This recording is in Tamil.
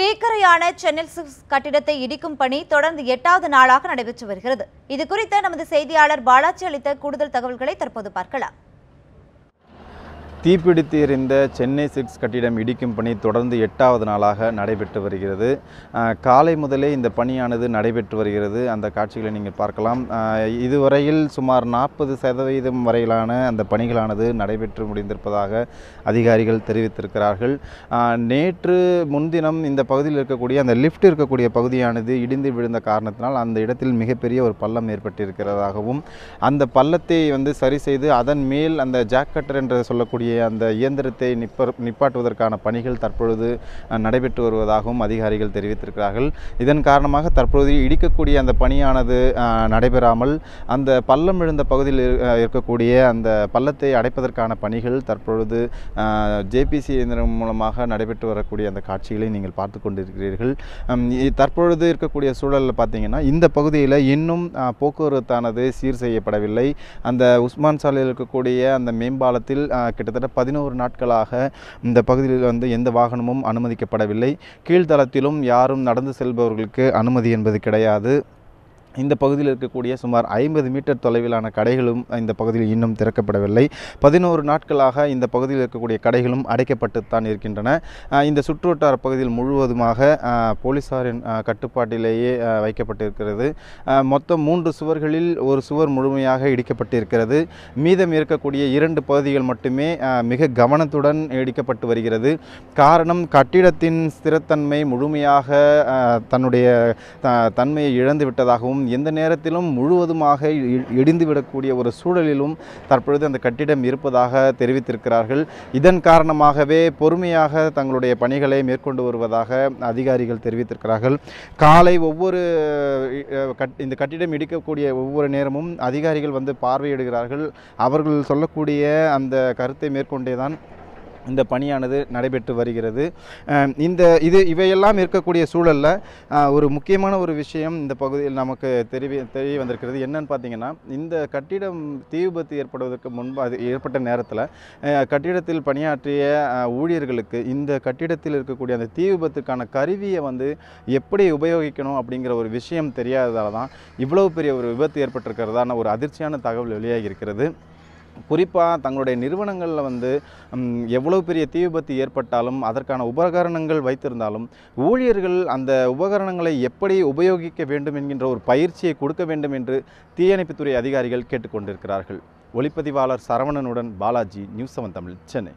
தீக்கரையான சென்னல் சிக்ஸ் கட்டிடத்தை இடிக்கும் பணி தொடர்ந்து எட்டாவது நாளாக நடைபெற்று வருகிறது. இது குறித்த நமது செய்தியாளர் பாலாஜி அளித்த கூடுதல் தகவல்களை தற்போது பார்க்கலாம். தீப்பிடித்து எரிந்த சென்னை சிக்ஸ் கட்டிடம் இடிக்கும் பணி தொடர்ந்து எட்டாவது நாளாக நடைபெற்று வருகிறது. காலை முதலே இந்த பணியானது நடைபெற்று வருகிறது. அந்த காட்சிகளை நீங்கள் பார்க்கலாம். இதுவரையில் சுமார் நாற்பது சதவீதம் வரையிலான அந்த பணிகளானது நடைபெற்று முடிந்திருப்பதாக அதிகாரிகள் தெரிவித்திருக்கிறார்கள். நேற்று முன்தினம் இந்த பகுதியில் இருக்கக்கூடிய அந்த லிஃப்ட் இருக்கக்கூடிய பகுதியானது இடிந்து விழுந்த காரணத்தினால் அந்த இடத்தில் மிகப்பெரிய ஒரு பள்ளம் ஏற்பட்டிருக்கிறதாகவும் அந்த பள்ளத்தை வந்து சரி செய்து அதன் மேல் அந்த ஜாக்கட்டர் என்று சொல்லக்கூடிய அந்த இயந்திரத்தை நிப்ப நிப்பாட்டுவதற்கான பணிகள் தற்பொழுது நடைபெற்று வருவதாகவும் அதிகாரிகள் தெரிவித்திருக்கிறார்கள். இதன் காரணமாக தற்பொழுது இடிக்கக்கூடிய அந்த பணியானது நடைபெறாமல் அந்த பள்ளம் விழுந்த பகுதியில் இருக்கக்கூடிய அந்த பள்ளத்தை அடைப்பதற்கான பணிகள் தற்பொழுது ஜேபிசி இயந்திரம் மூலமாக நடைபெற்று வரக்கூடிய அந்த காட்சிகளை நீங்கள் பார்த்து கொண்டிருக்கிறீர்கள். தற்பொழுது இருக்கக்கூடிய சூழலில் பார்த்தீங்கன்னா இந்த பகுதியில் இன்னும் போக்குவரத்தானது சீர் செய்யப்படவில்லை. அந்த உஸ்மான் சாலையில் இருக்கக்கூடிய அந்த மேம்பாலத்தில் கிட்டத்தட்ட கிட்டத்தட்ட பதினோரு நாட்களாக இந்த பகுதியில் வந்து எந்த வாகனமும் அனுமதிக்கப்படவில்லை. கீழ்த்தளத்திலும் யாரும் நடந்து செல்பவர்களுக்கு அனுமதி என்பது கிடையாது. இந்த பகுதியில் இருக்கக்கூடிய சுமார் ஐம்பது மீட்டர் தொலைவிலான கடைகளும் இந்த பகுதியில் இன்னும் திறக்கப்படவில்லை. பதினோரு நாட்களாக இந்த பகுதியில் இருக்கக்கூடிய கடைகளும் அடைக்கப்பட்டுத்தான் இருக்கின்றன. இந்த சுற்றுவட்டார பகுதியில் முழுவதுமாக போலீசாரின் கட்டுப்பாட்டிலேயே வைக்கப்பட்டிருக்கிறது. மொத்தம் மூன்று சுவர்களில் ஒரு சுவர் முழுமையாக இடிக்கப்பட்டிருக்கிறது. மீதம் இருக்கக்கூடிய இரண்டு பகுதிகள் மட்டுமே மிக கவனத்துடன் இடிக்கப்பட்டு வருகிறது. காரணம் கட்டிடத்தின் ஸ்திரத்தன்மை முழுமையாக தன்னுடைய த- தன்மையை இழந்து விட்டதாகவும் எந்த நேரத்திலும் முழுவதுமாக இ- இடிந்து விடக்கூடிய ஒரு சூழலிலும் தற்பொழுது அந்த கட்டிடம் இருப்பதாக தெரிவித்திருக்கிறார்கள். இதன் காரணமாகவே பொறுமையாக தங்களுடைய பணிகளை மேற்கொண்டு வருவதாக அதிகாரிகள் தெரிவித்திருக்கிறார்கள். காலை ஒவ்வொரு கட்- இந்த கட்டிடம் இடிக்கக்கூடிய ஒவ்வொரு நேரமும் அதிகாரிகள் வந்து பார்வையிடுகிறார்கள். அவர்கள் சொல்லக்கூடிய அந்த கருத்தை மேற்கொண்டே தான் இந்த பணியானது நடைபெற்று வருகிறது. இந்த இது இவையெல்லாம் இருக்கக்கூடிய சூழலில் ஒரு முக்கியமான ஒரு விஷயம் இந்த பகுதியில் நமக்கு தெரிய தெரிய வந்திருக்கிறது. என்னன்னு பார்த்தீங்கன்னா இந்த கட்டிடம் தீ விபத்து ஏற்படுவதற்கு முன்பு அது ஏற்பட்ட நேரத்தில் கட்டிடத்தில் பணியாற்றிய ஊழியர்களுக்கு இந்த கட்டிடத்தில் இருக்கக்கூடிய அந்த தீ விபத்துக்கான கருவியை வந்து எப்படி உபயோகிக்கணும் அப்படிங்கிற ஒரு விஷயம் தெரியாததால தான் இவ்வளவு பெரிய ஒரு விபத்து ஏற்பட்டிருக்கிறதான ஒரு அதிர்ச்சியான தகவல் வெளியாகி இருக்கிறது. குறிப்பாக தங்களுடைய நிறுவனங்களில் வந்து எவ்வளோ எவ்வளவு பெரிய தீ விபத்து ஏற்பட்டாலும் அதற்கான உபகரணங்கள் வைத்திருந்தாலும் ஊழியர்கள் அந்த உபகரணங்களை எப்படி உபயோகிக்க வேண்டும் என்கின்ற ஒரு பயிற்சியை கொடுக்க வேண்டும் என்று தீயணைப்புத்துறை அதிகாரிகள் கேட்டுக்கொண்டிருக்கிறார்கள். ஒளிப்பதிவாளர் சரவணனுடன் பாலாஜி நியூஸ் செவன் தமிழ் சென்னை.